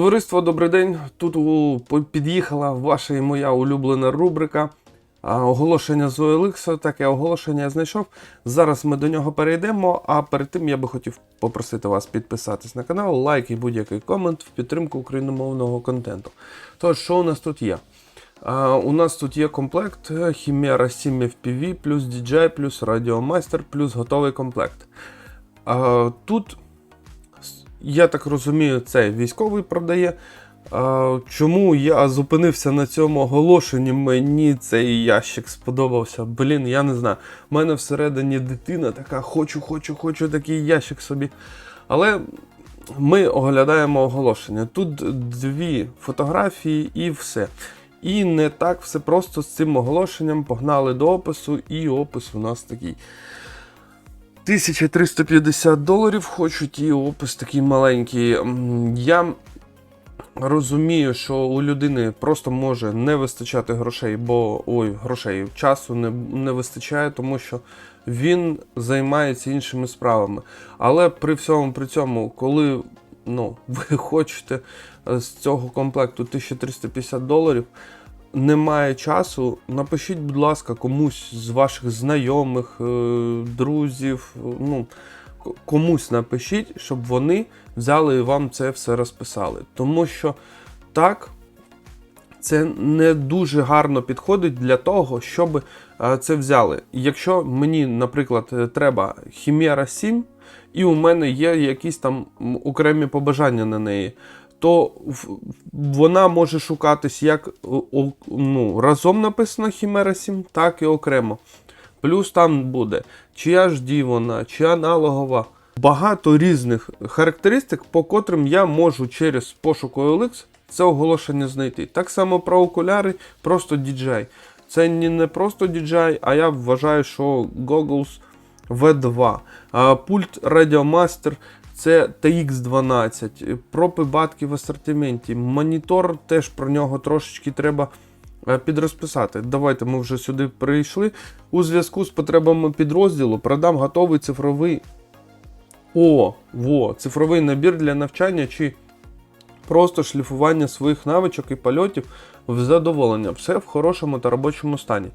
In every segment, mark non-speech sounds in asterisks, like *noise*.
Товариство, добрий день. Тут під'їхала ваша і моя улюблена рубрика. Оголошення з OLX, таке оголошення я знайшов. Зараз ми до нього перейдемо. А перед тим я би хотів попросити вас підписатись на канал, лайк і будь-який комент в підтримку україномовного контенту. Тож, що у нас тут є? А, у нас тут є комплект е, Chimera 7 FPV, плюс DJI, плюс Radiomaster, плюс готовий комплект. А, тут я так розумію, це військовий продає. Чому я зупинився на цьому оголошенні? Мені цей ящик сподобався. Блін, я не знаю. У мене всередині дитина така, хочу, хочу, хочу такий ящик собі. Але ми оглядаємо оголошення. Тут дві фотографії і все. І не так все просто з цим оголошенням. Погнали до опису, і опис у нас такий. 1350 доларів хочуть, і опис такий маленький. Я розумію, що у людини просто може не вистачати грошей, бо ой, грошей часу не, не вистачає, тому що він займається іншими справами. Але при всьому при цьому, коли ну, *laughs* ви хочете з цього комплекту 1350 доларів, немає часу, напишіть, будь ласка, комусь з ваших знайомих, е, друзів, е, ну, комусь напишіть, щоб вони взяли і вам це все розписали. Тому що так, це не дуже гарно підходить для того, щоб е, це взяли. Якщо мені, наприклад, треба Chimera 7, і у мене є якісь там окремі побажання на неї, то вона може шукатись як о- ну, разом написано Chimera 7, так і окремо. Плюс там буде чи HD вона, чи аналогова. Багато різних характеристик, по котрим я можу через пошук OLX це оголошення знайти. Так само про окуляри, просто DJI. Це не просто DJI, а я вважаю, що Goggles V2. А, Пульт Radiomaster це TX12. Пропи батки в асортименті. Монітор теж про нього трошечки треба е, підрозписати. Давайте ми вже сюди прийшли. У зв'язку з потребами підрозділу продам готовий цифровий о, во, цифровий набір для навчання чи просто шліфування своїх навичок і польотів в задоволення. Все в хорошому та робочому стані.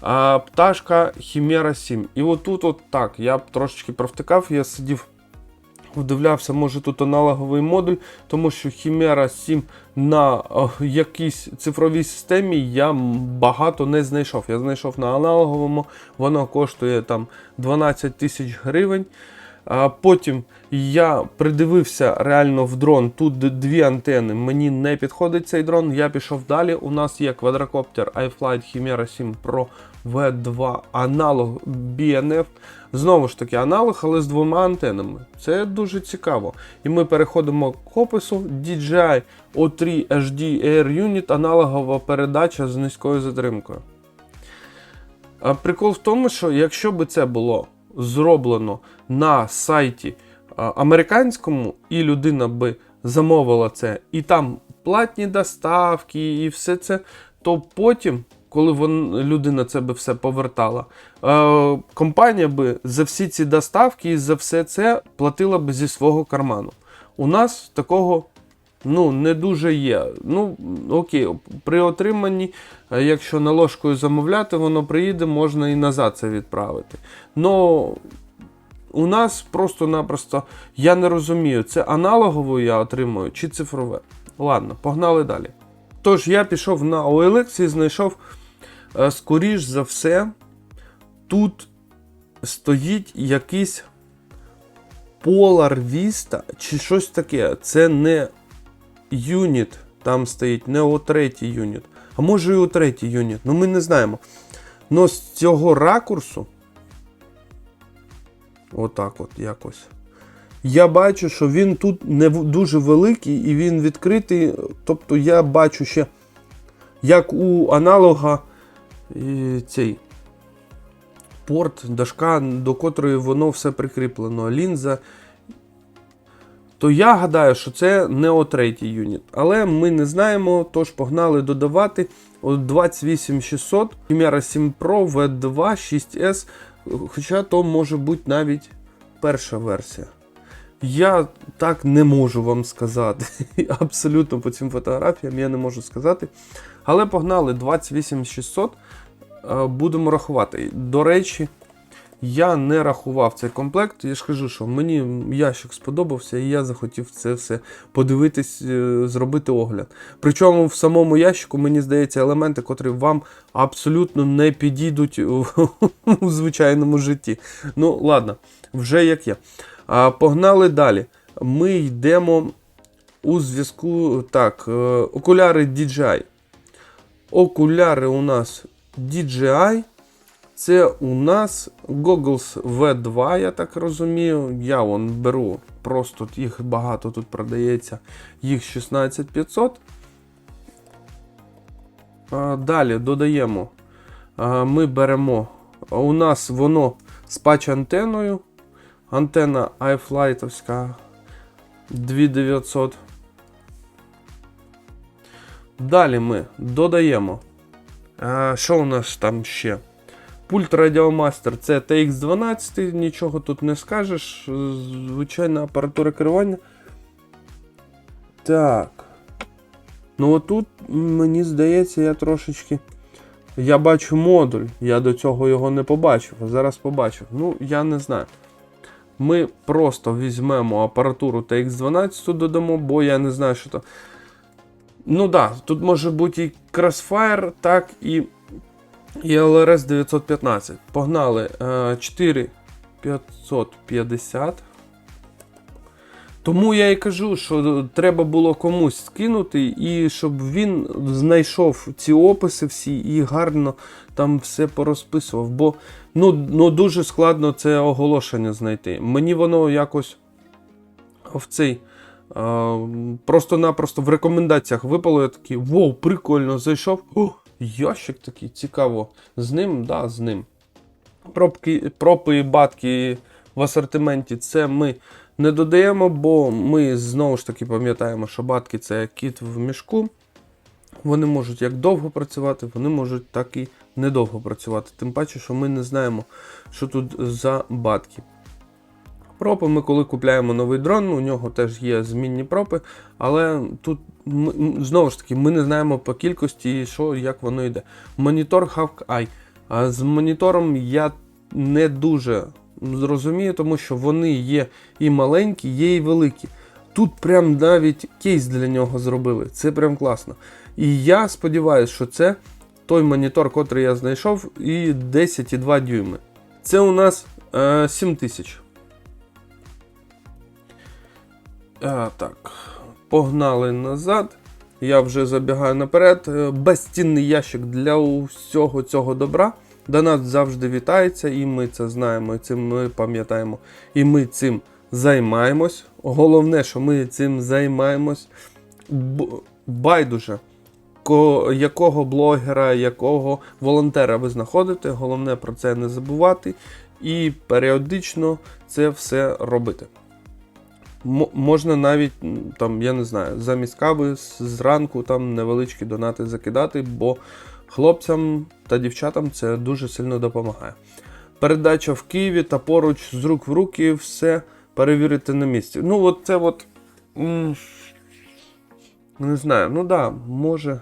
А, пташка Chimera 7. І отут, от так, я трошечки провтикав, я сидів, вдивлявся, може тут аналоговий модуль, тому що Chimera 7 на якійсь цифровій системі я багато не знайшов. Я знайшов на аналоговому, воно коштує там 12 тисяч гривень. А потім я придивився реально в дрон. Тут дві антени. Мені не підходить цей дрон. Я пішов далі. У нас є квадрокоптер iFlight Chimera 7 Pro V2 аналог BNF. Знову ж таки, аналог, але з двома антенами. Це дуже цікаво. І ми переходимо к опису. DJI O3 HD Air Unit, аналогова передача з низькою затримкою. А прикол в тому, що якщо би це було зроблено на сайті американському, і людина би замовила це, і там платні доставки, і все це, то потім, коли вон, людина це би все повертала, е, компанія би за всі ці доставки і за все це платила би зі свого карману. У нас такого Ну, не дуже є. Ну, окей, при отриманні, е, якщо наложкою замовляти, воно приїде, можна і назад це відправити. Но у нас просто-напросто я не розумію, це аналогово я отримую чи цифрове. Ладно, погнали далі. Тож я пішов на OLX і знайшов, скоріш за все, тут стоїть якийсь Polar Vista чи щось таке. Це не юніт там стоїть, не о третій юніт. А може і о третій юніт. Ну ми не знаємо. Но з цього ракурсу. Отак от якось. Я бачу, що він тут не дуже великий і він відкритий. Тобто я бачу ще, як у аналога е, цей порт, дошка, до котрої воно все прикріплено. Лінза то я гадаю, що це не о третій юніт. Але ми не знаємо, тож погнали додавати О, 28600 Chimera 7 Pro V2 6S, хоча то може бути навіть перша версія. Я так не можу вам сказати. *laughs* Абсолютно по цим фотографіям я не можу сказати. Але погнали 28600. Е, Будемо рахувати. До речі, я не рахував цей комплект. Я ж кажу, що мені ящик сподобався, і я захотів це все подивитись, е, зробити огляд. Причому в самому ящику, мені здається, елементи, котрі вам абсолютно не підійдуть у, звичайному житті. Ну, ладно, вже як є. Погнали далі. Ми йдемо у зв'язку. Так, е, окуляри DJI. Окуляри у нас DJI. Це у нас Goggles V2, я так розумію. Я вон беру, просто їх багато тут продається, їх 16500. Далі додаємо. Ми беремо. У нас воно з патч-антеною. Антенна iFlightовська 2900. Далі ми додаємо. Що у нас там ще? Пульт Radiomaster це TX12, нічого тут не скажеш. Звичайна апаратура керування. Так. Ну отут, мені здається, я трошечки. Я бачу модуль, я до цього його не побачив, зараз побачив. Ну, я не знаю. Ми просто візьмемо апаратуру TX12 додамо, бо я не знаю, що то. Ну да, тут може бути і Crossfire, так і і LRS 915. Погнали. Е, 4550. Тому я і кажу, що треба було комусь скинути, і щоб він знайшов ці описи всі і гарно там все порозписував. Бо ну, ну дуже складно це оголошення знайти. Мені воно якось в цей. Е, Просто-напросто в рекомендаціях випало, я такий, воу, прикольно, зайшов. О, ящик такий, цікаво. З ним, да, з ним. Пробки, пропи і батки в асортименті це ми не додаємо, бо ми знову ж таки пам'ятаємо, що батки це кіт в мішку. Вони можуть як довго працювати, вони можуть так і недовго працювати. Тим паче, що ми не знаємо, що тут за батки. Пропи ми, коли купляємо новий дрон, у нього теж є змінні пропи, але тут знову ж таки ми не знаємо по кількості, що як воно йде. Монітор Hawkeye. А з монітором я не дуже зрозумію, тому що вони є і маленькі, є і великі. Тут прям навіть кейс для нього зробили. Це прям класно. І я сподіваюся, що це той монітор, котрий я знайшов, і 10,2 дюйми. Це у нас е, 7000. А, так, погнали назад. Я вже забігаю наперед. Е, Безцінний ящик для усього цього добра. До нас завжди вітається, і ми це знаємо, і цим ми пам'ятаємо. І ми цим займаємось. Головне, що ми цим займаємось. Байдуже, ко- якого блогера, якого волонтера ви знаходите. Головне про це не забувати і періодично це все робити. Можна навіть там, я не знаю, замість кави зранку там невеличкі донати закидати, бо хлопцям та дівчатам це дуже сильно допомагає. Передача в Києві та поруч з рук в руки все перевірити на місці. Ну, от це от. Не знаю, ну да, може.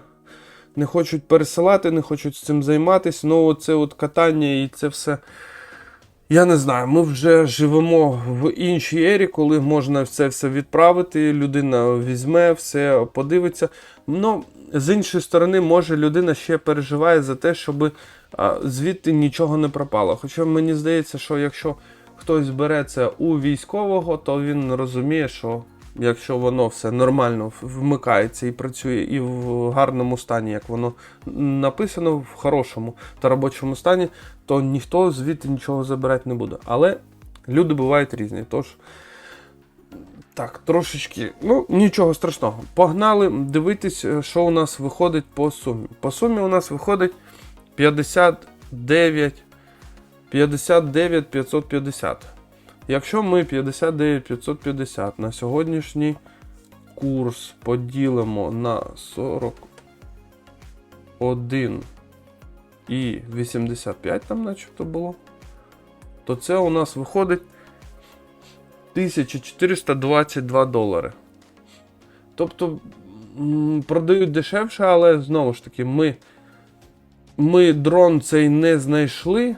Не хочуть пересилати, не хочуть з цим займатися. Ну, оце от катання і це все. Я не знаю, ми вже живемо в іншій ері, коли можна це все відправити, людина візьме, все подивиться. Ну, з іншої сторони, може людина ще переживає за те, щоб звідти нічого не пропало. Хоча мені здається, що якщо хтось бере це у військового, то він розуміє, що якщо воно все нормально вмикається і працює, і в гарному стані, як воно написано, в хорошому та робочому стані, то ніхто звідти нічого забирати не буде. Але люди бувають різні. Тож, так, трошечки, ну нічого страшного. Погнали дивитись, е, що у нас виходить по сумі. По сумі у нас виходить 59 59 550. Якщо ми 59 550 на сьогоднішній курс поділимо на 41 і 85 там начебто було, то це у нас виходить 1422 долари. Тобто продають дешевше, але знову ж таки, ми, ми дрон цей не знайшли.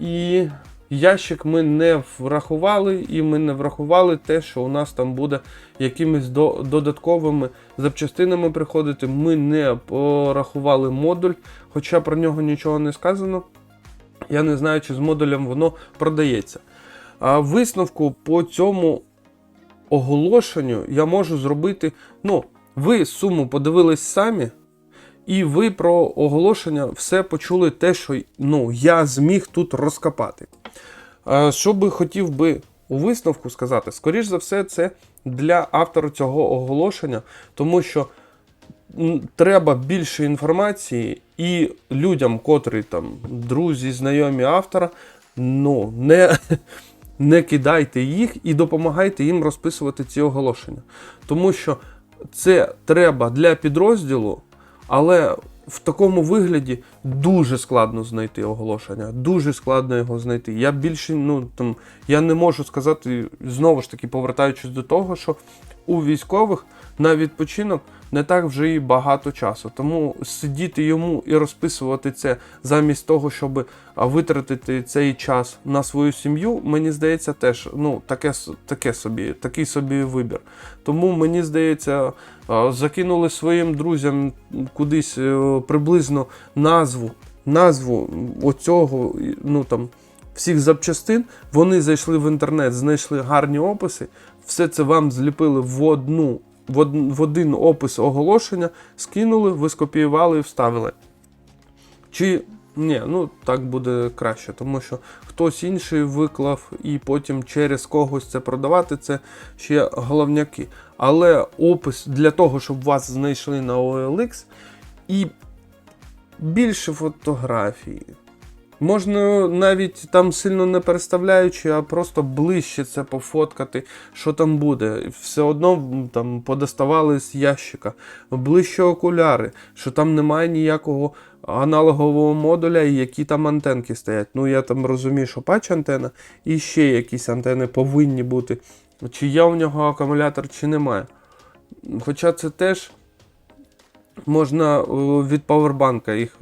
І ящик ми не врахували, і ми не врахували те, що у нас там буде якимись до, додатковими запчастинами приходити. Ми не порахували модуль, хоча про нього нічого не сказано. Я не знаю, чи з модулем воно продається. А висновку по цьому оголошенню я можу зробити. Ну, ви суму подивились самі, і ви про оголошення все почули те, що ну, я зміг тут розкопати. А, Що би хотів би у висновку сказати, скоріш за все, це для автора цього оголошення, тому що треба більше інформації, і людям, котрі там друзі, знайомі автора, ну, не, *laughs* не кидайте їх і допомагайте їм розписувати ці оголошення. Тому що це треба для підрозділу, але в такому вигляді дуже складно знайти оголошення, дуже складно його знайти. Я більше ну там я не можу сказати знову ж таки, повертаючись до того, що у військових на відпочинок не так вже і багато часу. Тому сидіти йому і розписувати це замість того, щоб витратити цей час на свою сім'ю, мені здається, теж ну таке, таке собі, такий собі вибір. Тому мені здається, закинули своїм друзям кудись е, приблизно назву, назву оцього, ну там. Всіх запчастин вони зайшли в інтернет, знайшли гарні описи, все це вам зліпили в одну в, один опис оголошення, скинули, ви скопіювали і вставили. Чи ні, ну так буде краще, тому що хтось інший виклав і потім через когось це продавати, це ще головняки. Але опис для того, щоб вас знайшли на OLX і більше фотографій. Можна навіть там сильно не переставляючи, а просто ближче це пофоткати, що там буде. Все одно там подоставали з ящика. Ближче окуляри, що там немає ніякого аналогового модуля і які там антенки стоять. Ну я там розумію, що патч антена і ще якісь антени повинні бути. Чи є у нього акумулятор, чи немає. Хоча це теж можна е, від павербанка їх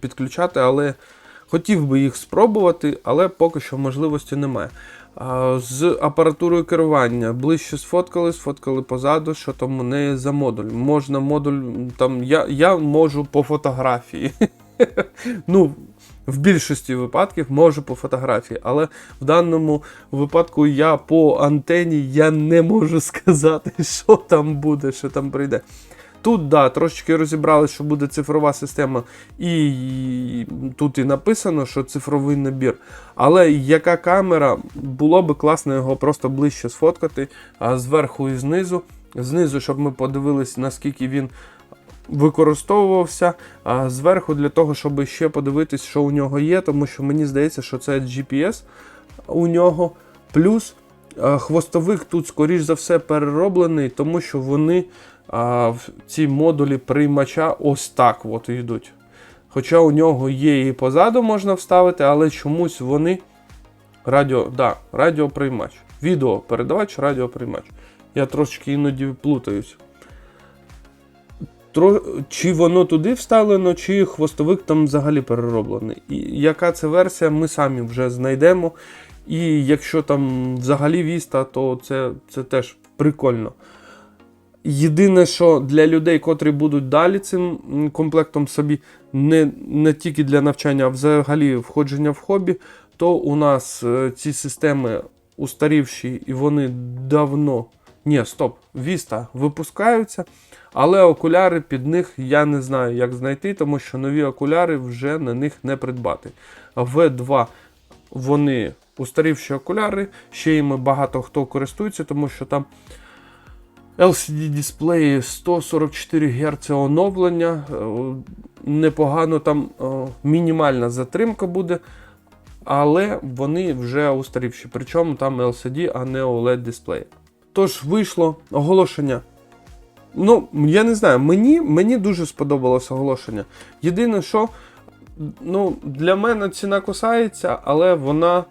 підключати, але хотів би їх спробувати, але поки що можливості немає. З апаратурою керування ближче сфоткали, сфоткали позаду, що там у неї за модуль. Можна модуль там. Я, я можу по фотографії. *laughs* ну, в більшості випадків можу по фотографії, але в даному випадку я по антені я не можу *laughs* сказати, що там буде, що там прийде. Тут, да, трошечки розібрали, що буде цифрова система, і тут і написано, що цифровий набір. Але яка камера, було би класно його просто ближче сфоткати, а зверху і знизу. Знизу, щоб ми подивилися, наскільки він використовувався, а зверху для того, щоб ще подивитись, що у нього є, тому що мені здається, що це GPS у нього. Плюс хвостовик тут, скоріш за все, перероблений, тому що вони а, ці модулі приймача ось так от йдуть. Хоча у нього є і позаду можна вставити, але чомусь вони радіо, да, радіоприймач. Відеопередавач, радіоприймач. Я трошечки іноді плутаюсь. Тро... Чи воно туди вставлено, чи хвостовик там взагалі перероблений. І яка це версія, ми самі вже знайдемо. І якщо там взагалі віста, то це, це теж прикольно. Єдине, що для людей, котрі будуть далі цим комплектом собі, не, не тільки для навчання, а взагалі входження в хобі, то у нас е, ці системи устарівші і вони давно. Ні, стоп, Віста випускаються, але окуляри під них я не знаю, як знайти, тому що нові окуляри вже на них не придбати. В2 вони устарівші окуляри, ще іми багато хто користується, тому що там LCD дисплеї 144 Гц оновлення. е, Непогано там е, мінімальна затримка буде, але вони вже устарівші. Причому там LCD, а не OLED дисплеї. Тож вийшло оголошення. Ну, я не знаю, мені, мені дуже сподобалось оголошення. Єдине, що ну, для мене ціна кусається, але вона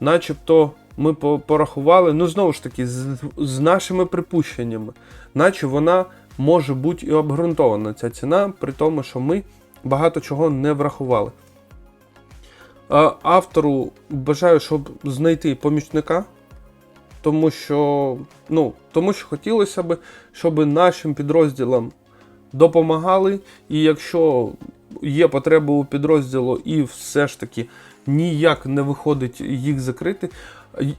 начебто ми порахували, ну знову ж таки, з, з нашими припущеннями, наче вона може бути і обґрунтована ця ціна, при тому, що ми багато чого не врахували. Автору бажаю, щоб знайти помічника, тому що, ну, тому що хотілося б, щоб нашим підрозділам допомагали, і якщо є потреба у підрозділу і все ж таки ніяк не виходить їх закрити.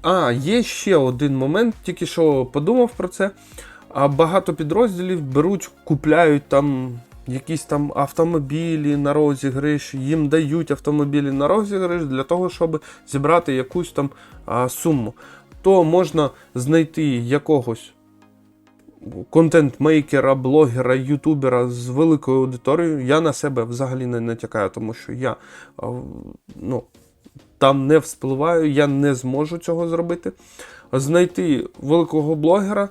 А, є ще один момент, тільки що подумав про це. А багато підрозділів беруть, купляють там якісь там автомобілі на розіграш, їм дають автомобілі на розіграш для того, щоб зібрати якусь там а, суму. То можна знайти якогось контент-мейкера, блогера, ютубера з великою аудиторією. Я на себе взагалі не натякаю, тому що я ну, там не вспливаю, я не зможу цього зробити. Знайти великого блогера,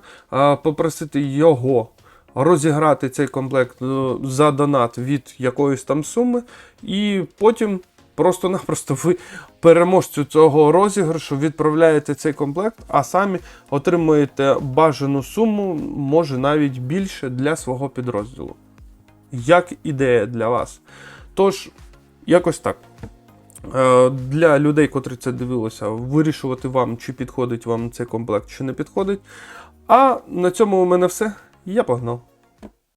попросити його розіграти цей комплект е, за донат від якоїсь там суми, і потім просто-напросто ви переможцю цього розіграшу відправляєте цей комплект, а самі отримуєте бажану суму, може навіть більше для свого підрозділу. Як ідея для вас. Тож, якось так. Е, Для людей, котрі це дивилися, вирішувати вам, чи підходить вам цей комплект, чи не підходить. А на цьому у мене все. Я погнав.